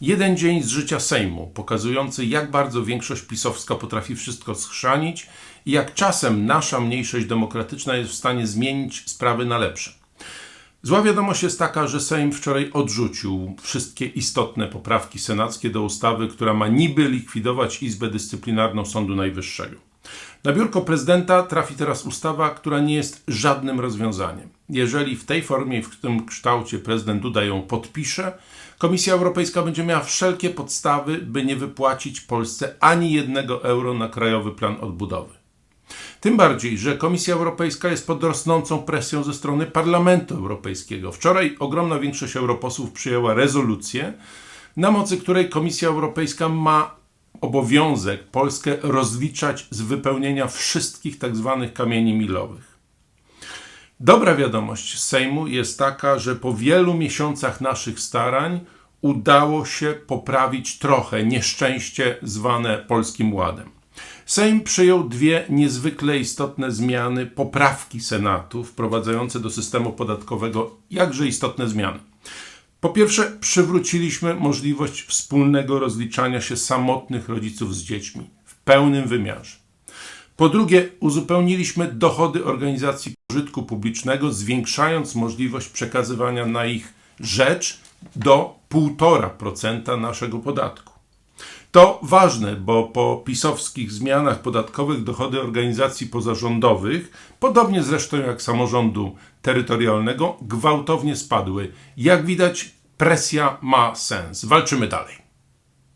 Jeden dzień z życia Sejmu, pokazujący jak bardzo większość pisowska potrafi wszystko schrzanić i jak czasem nasza mniejszość demokratyczna jest w stanie zmienić sprawy na lepsze. Zła wiadomość jest taka, że Sejm wczoraj odrzucił wszystkie istotne poprawki senackie do ustawy, która ma niby likwidować Izbę Dyscyplinarną Sądu Najwyższego. Na biurko prezydenta trafi teraz ustawa, która nie jest żadnym rozwiązaniem. Jeżeli w tej formie w tym kształcie prezydent Duda ją podpisze, Komisja Europejska będzie miała wszelkie podstawy, by nie wypłacić Polsce ani jednego euro na krajowy plan odbudowy. Tym bardziej, że Komisja Europejska jest pod rosnącą presją ze strony Parlamentu Europejskiego. Wczoraj ogromna większość europosłów przyjęła rezolucję, na mocy której Komisja Europejska ma obowiązek Polskę rozliczać z wypełnienia wszystkich tzw. kamieni milowych. Dobra wiadomość z Sejmu jest taka, że po wielu miesiącach naszych starań udało się poprawić trochę nieszczęście zwane Polskim Ładem. Sejm przyjął dwie niezwykle istotne zmiany, poprawki Senatu wprowadzające do systemu podatkowego jakże istotne zmiany. Po pierwsze, przywróciliśmy możliwość wspólnego rozliczania się samotnych rodziców z dziećmi w pełnym wymiarze. Po drugie, uzupełniliśmy dochody organizacji pożytku publicznego, zwiększając możliwość przekazywania na ich rzecz do 1,5% naszego podatku. To ważne, bo po pisowskich zmianach podatkowych dochody organizacji pozarządowych, podobnie zresztą jak samorządu terytorialnego, gwałtownie spadły. Jak widać, presja ma sens. Walczymy dalej.